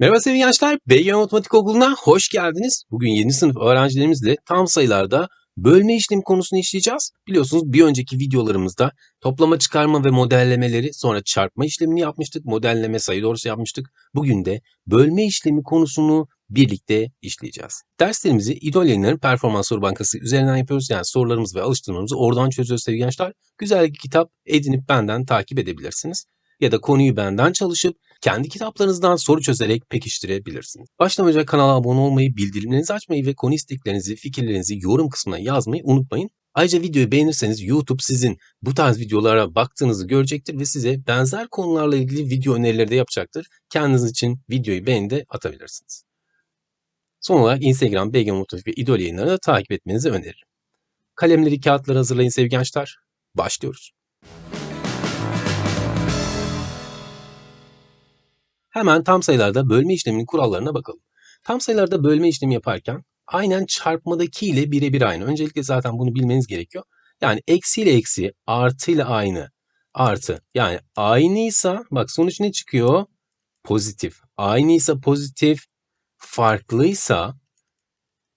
Merhaba sevgili gençler, BG Matematik Okulu'na hoş geldiniz. Bugün 7. sınıf öğrencilerimizle tam sayılarda bölme işlemi konusunu işleyeceğiz. Biliyorsunuz bir önceki videolarımızda toplama, çıkarma ve modellemeleri sonra çarpma işlemini yapmıştık. Modelleme sayı doğrusu yapmıştık. Bugün de bölme işlemi konusunu birlikte işleyeceğiz. Derslerimizi İdol Yayınları'nın Performans Soru Bankası üzerinden yapıyoruz. Yani sorularımız ve alıştırmalarımızı oradan çözüyoruz sevgili gençler. Güzel bir kitap edinip benden takip edebilirsiniz. Ya da konuyu benden çalışıp kendi kitaplarınızdan soru çözerek pekiştirebilirsiniz. Başlamadan önce kanala abone olmayı, bildirimlerinizi açmayı ve konu isteklerinizi, fikirlerinizi yorum kısmına yazmayı unutmayın. Ayrıca videoyu beğenirseniz YouTube sizin bu tarz videolara baktığınızı görecektir ve size benzer konularla ilgili video önerileri de yapacaktır. Kendiniz için videoyu beğeni de atabilirsiniz. Son olarak Instagram, BG Motif ve İdol yayınlarını da takip etmenizi öneririm. Kalemleri, kağıtları hazırlayın sevgili gençler. Başlıyoruz. Hemen tam sayılarda bölme işleminin kurallarına bakalım. Tam sayılarda bölme işlemi yaparken aynen çarpmadaki ile birebir aynı. Öncelikle zaten bunu bilmeniz gerekiyor. Yani eksi ile eksi, artı ile aynı, artı. Yani aynıysa bak sonuç ne çıkıyor? Pozitif. Aynıysa pozitif, farklıysa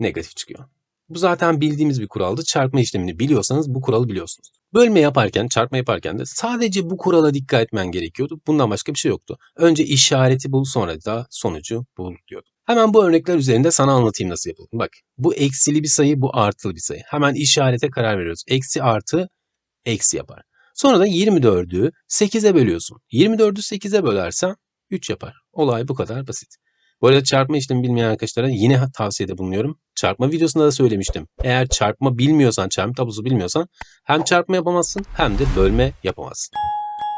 negatif çıkıyor. Bu zaten bildiğimiz bir kuraldı. Çarpma işlemini biliyorsanız bu kuralı biliyorsunuz. Bölme yaparken, çarpma yaparken de sadece bu kurala dikkat etmen gerekiyordu. Bundan başka bir şey yoktu. Önce işareti bul sonra da sonucu bul diyordu. Hemen bu örnekler üzerinde sana anlatayım nasıl yapılır. Bak bu eksili bir sayı, bu artılı bir sayı. Hemen işarete karar veriyoruz. Eksi artı eksi yapar. Sonra da 24'ü 8'e bölüyorsun. 24'ü 8'e bölersen 3 yapar. Olay bu kadar basit. Bu arada çarpma işlemi bilmeyen arkadaşlara yine tavsiyede bulunuyorum. Çarpma videosunda da söylemiştim. Eğer çarpma bilmiyorsan, çarpma tablosu bilmiyorsan hem çarpma yapamazsın hem de bölme yapamazsın.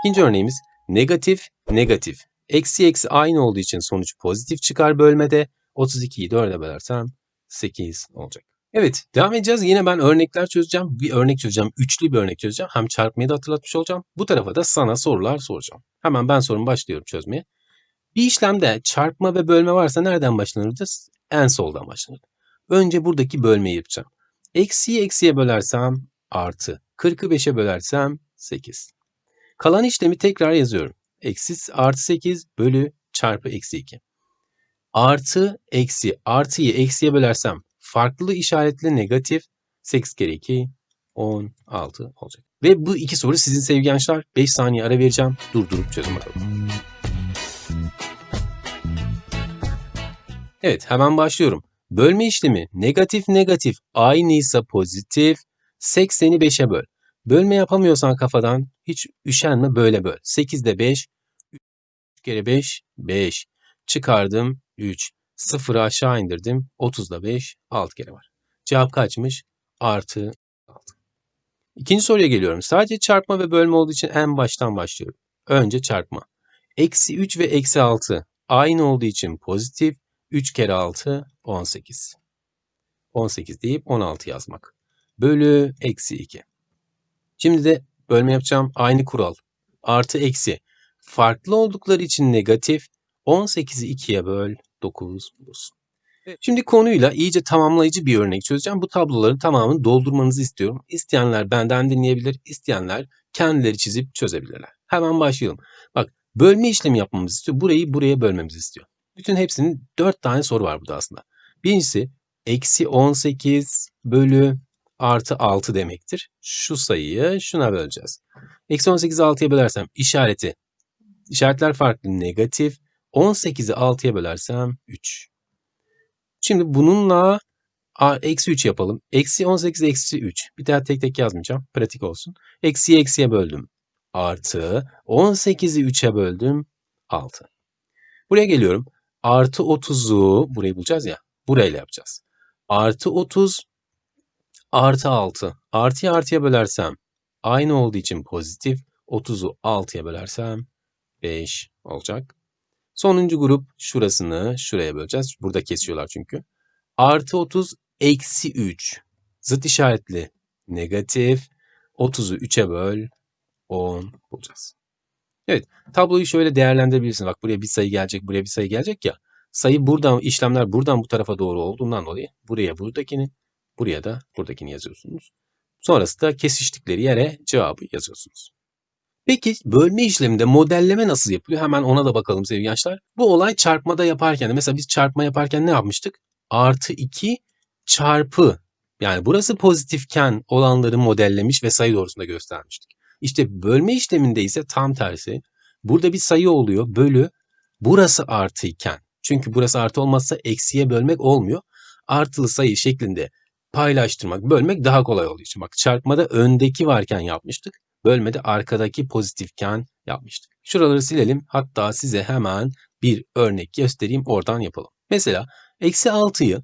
İkinci örneğimiz negatif, negatif. Eksi eksi aynı olduğu için sonuç pozitif çıkar bölmede. 32'yi 4'e bölersem 8 olacak. Evet devam edeceğiz. Yine ben örnekler çözeceğim. Bir örnek çözeceğim. Üçlü bir örnek çözeceğim. Hem çarpmayı da hatırlatmış olacağım. Bu tarafa da sana sorular soracağım. Hemen ben sorumu başlıyorum çözmeye. Bir işlemde çarpma ve bölme varsa nereden başlanırdı? En soldan başlanırdı. Önce buradaki bölmeyi yapacağım. Eksiyi eksiye bölersem artı. 40'ı 5'e bölersem 8. Kalan işlemi tekrar yazıyorum. Eksi artı 8 bölü çarpı eksi 2. Artı eksi artıyı eksiye bölersem farklı işaretli negatif 8 kere 2 16 olacak. Ve bu iki soru sizin sevgili gençler 5 saniye ara vereceğim. Durdurup çözün bakalım. Evet hemen başlıyorum. Bölme işlemi negatif negatif aynıysa pozitif 80'i 5'e böl. Bölme yapamıyorsan kafadan hiç üşenme böyle böl. 8'de 5 3 kere 5 5 çıkardım 3 0'ı aşağı indirdim 30'da 5 6 kere var. Cevap kaçmış? Artı 6. İkinci soruya geliyorum. Sadece çarpma ve bölme olduğu için en baştan başlıyorum. Önce çarpma. Eksi 3 ve eksi 6 aynı olduğu için pozitif 3 kere 6 18. 18 deyip 16 yazmak. Bölü eksi 2. Şimdi de bölme yapacağım. Aynı kural. Artı eksi. Farklı oldukları için negatif. 18'i 2'ye böl 9 bulsun. Şimdi konuyla iyice tamamlayıcı bir örnek çözeceğim. Bu tabloların tamamını doldurmanızı istiyorum. İsteyenler benden dinleyebilir, isteyenler kendileri çizip çözebilirler. Hemen başlayalım. Bak bölme işlemi yapmamızı istiyor. Burayı buraya bölmemizi istiyor. Bütün hepsinin 4 tane soru var burada aslında. Birincisi eksi 18 bölü artı 6 demektir. Şu sayıyı şuna böleceğiz. Eksi 18'i 6'ya bölersem işareti, işaretler farklı negatif. 18'i 6'ya bölersem 3. Şimdi bununla eksi 3 yapalım. Eksi 18 eksi 3. Bir daha tek tek yazmayacağım. Pratik olsun. Eksiyi eksiye böldüm. Artı 18'i 3'e böldüm. 6. Buraya geliyorum. Artı 30'u burayı bulacağız ya. Burayla yapacağız. Artı 30 artı 6. Artıya artıya bölersem aynı olduğu için pozitif. 30'u 6'ya bölersem 5 olacak. Sonuncu grup şurasını şuraya böleceğiz. Burada kesiyorlar çünkü. Artı 30 eksi 3. Zıt işaretli negatif. 30'u 3'e böl 10 bulacağız. Evet tabloyu şöyle değerlendirebilirsin. Bak buraya bir sayı gelecek buraya bir sayı gelecek ya. Sayı buradan işlemler buradan bu tarafa doğru olduğundan dolayı buraya buradakini buraya da buradakini yazıyorsunuz. Sonrasında kesiştikleri yere cevabı yazıyorsunuz. Peki bölme işleminde modelleme nasıl yapılıyor? Hemen ona da bakalım sevgili gençler. Bu olay çarpmada yaparken de mesela biz çarpma yaparken ne yapmıştık? Artı 2 çarpı yani burası pozitifken olanları modellemiş ve sayı doğrusunda göstermiştik. İşte bölme işleminde ise tam tersi. Burada bir sayı oluyor bölü burası artı iken. Çünkü burası artı olmazsa eksiye bölmek olmuyor. Artılı sayı şeklinde paylaştırmak, bölmek daha kolay oluyor. Şimdi bak çarpmada öndeki varken yapmıştık. Bölmede arkadaki pozitifken yapmıştık. Şuraları silelim. Hatta size hemen bir örnek göstereyim. Oradan yapalım. Mesela eksi 6'yı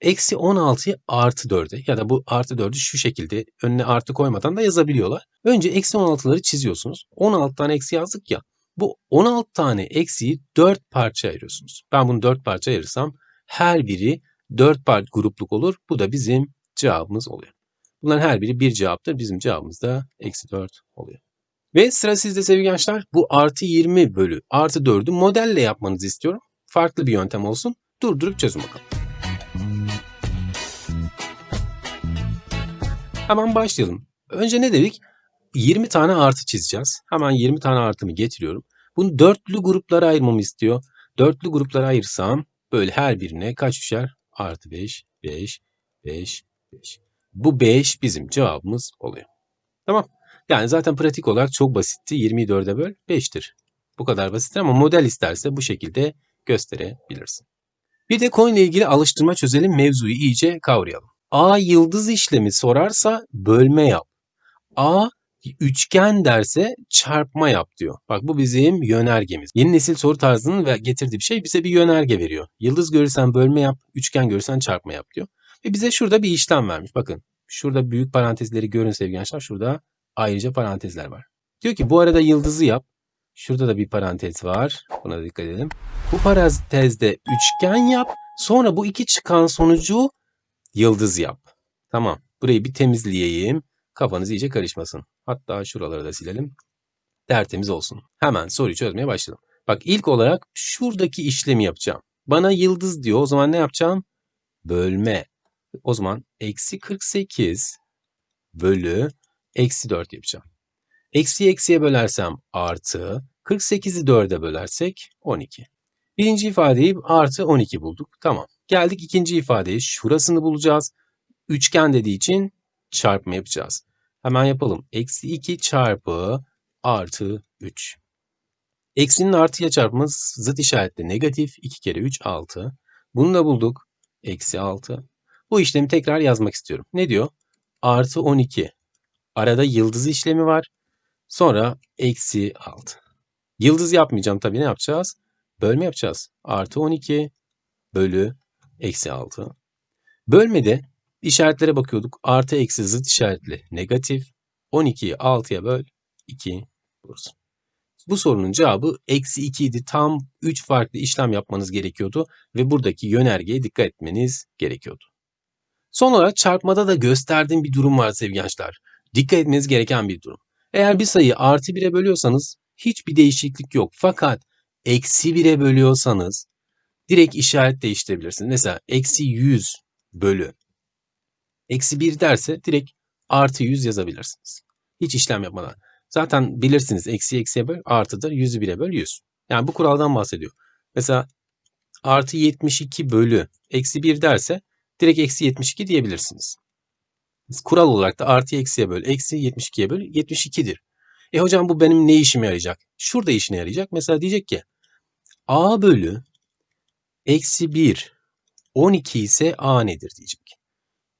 eksi 16'yı artı 4'e ya da bu artı 4'ü şu şekilde önüne artı koymadan da yazabiliyorlar. Önce eksi 16'ları çiziyorsunuz. 16 tane eksi yazdık ya. Bu 16 tane eksiyi 4 parça ayırıyorsunuz. Ben bunu 4 parça ayırırsam her biri 4 part grupluk olur. Bu da bizim cevabımız oluyor. Bunların her biri bir cevaptır. Bizim cevabımız da eksi 4 oluyor. Ve sıra sizde sevgili gençler. Bu artı 20 bölü artı 4'ü modelle yapmanızı istiyorum. Farklı bir yöntem olsun. Durdurup çözün bakalım. Hemen başlayalım. Önce ne dedik? 20 tane artı çizeceğiz. Hemen 20 tane artımı getiriyorum. Bunu dörtlü gruplara ayırmamı istiyor. Dörtlü gruplara ayırsam böyle her birine kaç düşer? Artı 5, 5, 5, 5. Bu 5 bizim cevabımız oluyor. Tamam. Yani zaten pratik olarak çok basitti. 20'yi 4'e böl 5'tir. Bu kadar basittir ama model isterse bu şekilde gösterebilirsin. Bir de ile ilgili alıştırma çözelim mevzuyu iyice kavrayalım. A yıldız işlemi sorarsa bölme yap. A üçgen derse çarpma yap diyor. Bak bu bizim yönergemiz. Yeni nesil soru tarzının ve getirdiği bir şey bize bir yönerge veriyor. Yıldız görürsen bölme yap, üçgen görürsen çarpma yap diyor. Ve bize şurada bir işlem vermiş. Bakın şurada büyük parantezleri görün sevgili gençler. Şurada ayrıca parantezler var. Diyor ki bu arada yıldızı yap. Şurada da bir parantez var. Buna da dikkat edelim. Bu parantezde üçgen yap. Sonra bu iki çıkan sonucu yıldız yap. Tamam. Burayı bir temizleyeyim. Kafanız iyice karışmasın. Hatta şuraları da silelim. Tertemiz olsun. Hemen soruyu çözmeye başlayalım. Bak ilk olarak şuradaki işlemi yapacağım. Bana yıldız diyor. O zaman ne yapacağım? Bölme. O zaman eksi 48 bölü eksi 4 yapacağım. Eksi eksiye bölersem artı. 48'i 4'e bölersek 12. Birinci ifadeyi artı 12 bulduk. Tamam. Geldik ikinci ifadeye. Şurasını bulacağız. Üçgen dediği için çarpma yapacağız. Hemen yapalım. Eksi 2 çarpı artı 3. Eksinin artıya çarpması zıt işaretli negatif. 2 kere 3 6. Bunu da bulduk. Eksi 6. Bu işlemi tekrar yazmak istiyorum. Ne diyor? Artı 12. Arada yıldız işlemi var. Sonra eksi 6. Yıldız yapmayacağım tabii ne yapacağız? Bölme yapacağız. Artı 12 bölü eksi 6. Bölmede işaretlere bakıyorduk. Artı eksi zıt işaretli negatif. 12'yi 6'ya böl 2 bulursun. Bu sorunun cevabı eksi 2 idi. Tam 3 farklı işlem yapmanız gerekiyordu ve buradaki yönergeye dikkat etmeniz gerekiyordu. Son olarak çarpmada da gösterdiğim bir durum var sevgili gençler. Dikkat etmeniz gereken bir durum. Eğer bir sayıyı artı 1'e bölüyorsanız hiçbir değişiklik yok. Fakat eksi 1'e bölüyorsanız direkt işaret değiştirebilirsiniz. Mesela eksi 100 bölü eksi 1 derse direkt artı 100 yazabilirsiniz. Hiç işlem yapmadan. Zaten bilirsiniz eksi eksiye böl artıdır 100'ü 1'e böl 100. Yani bu kuraldan bahsediyor. Mesela artı 72 bölü eksi 1 derse direkt eksi 72 diyebilirsiniz. Kural olarak da artı eksiye böl eksi 72'ye böl 72'dir. E hocam bu benim ne işime yarayacak? Şurada işine yarayacak. Mesela diyecek ki a bölü eksi 1 12 ise a nedir diyecek.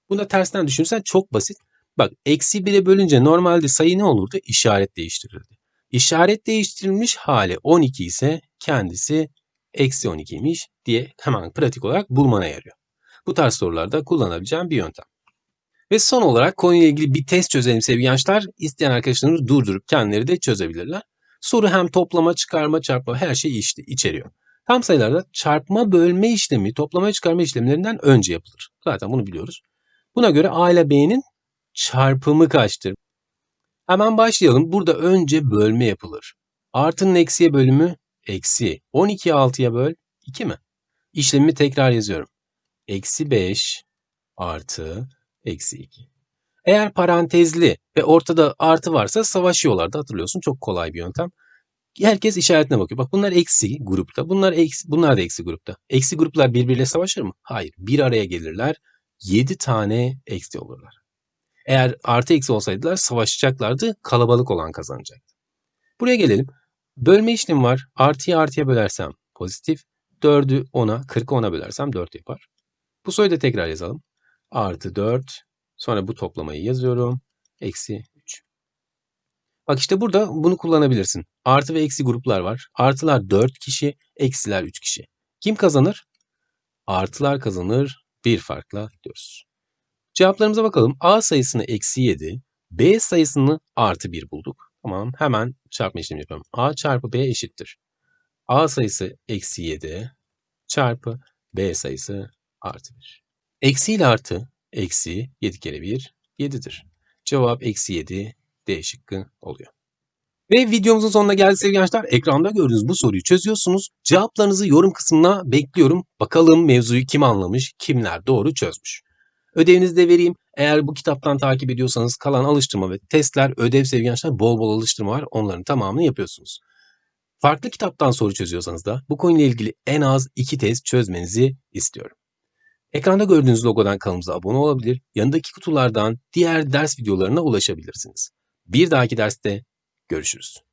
Buna tersten düşünürsen çok basit. Bak eksi 1'e bölünce normalde sayı ne olurdu? İşaret değiştirirdi. İşaret değiştirilmiş hali 12 ise kendisi eksi 12'ymiş diye hemen pratik olarak bulmana yarıyor. Bu tarz sorularda kullanabileceğim bir yöntem. Ve son olarak konuyla ilgili bir test çözelim sevgili gençler. İsteyen arkadaşlarımız durdurup kendileri de çözebilirler. Soru hem toplama, çıkarma, çarpma her şeyi işte içeriyor. Tam sayılarda çarpma bölme işlemi toplama çıkarma işlemlerinden önce yapılır. Zaten bunu biliyoruz. Buna göre A ile B'nin çarpımı kaçtır? Hemen başlayalım. Burada önce bölme yapılır. Artının eksiye bölümü eksi. 12'yi 6'ya böl 2 mi? İşlemi tekrar yazıyorum. Eksi 5 artı eksi 2. Eğer parantezli ve ortada artı varsa savaşıyorlardı hatırlıyorsun. Çok kolay bir yöntem. Herkes işaretine bakıyor. Bak bunlar eksi grupta. Bunlar eksi, bunlar da eksi grupta. Eksi gruplar birbiriyle savaşır mı? Hayır. Bir araya gelirler. 7 tane eksi olurlar. Eğer artı eksi olsaydılar savaşacaklardı. Kalabalık olan kazanacaktı. Buraya gelelim. Bölme işlemi var. Artıyı artıya bölersem pozitif. 4'ü 10'a, 40'ı 10'a bölersem 4 yapar. Bu soyu da tekrar yazalım. Artı 4. Sonra bu toplamayı yazıyorum. Eksi 3. Bak işte burada bunu kullanabilirsin. Artı ve eksi gruplar var. Artılar 4 kişi, eksiler 3 kişi. Kim kazanır? Artılar kazanır. Bir farkla diyoruz. Cevaplarımıza bakalım. A sayısını eksi 7, B sayısını artı 1 bulduk. Tamam hemen çarpma işlemi yapalım. A çarpı B eşittir. A sayısı eksi 7 çarpı B sayısı artı 1. Eksi ile artı eksi 7 kere 1 7'dir. Cevap eksi 7 D şıkkı oluyor. Ve videomuzun sonuna geldik sevgili gençler. Ekranda gördüğünüz bu soruyu çözüyorsunuz. Cevaplarınızı yorum kısmına bekliyorum. Bakalım mevzuyu kim anlamış, kimler doğru çözmüş. Ödevinizi de vereyim. Eğer bu kitaptan takip ediyorsanız kalan alıştırma ve testler, ödev sevgili gençler bol bol alıştırma var. Onların tamamını yapıyorsunuz. Farklı kitaptan soru çözüyorsanız da bu konuyla ilgili en az iki test çözmenizi istiyorum. Ekranda gördüğünüz logodan kanalımıza abone olabilir, yanındaki kutulardan diğer ders videolarına ulaşabilirsiniz. Bir dahaki derste görüşürüz.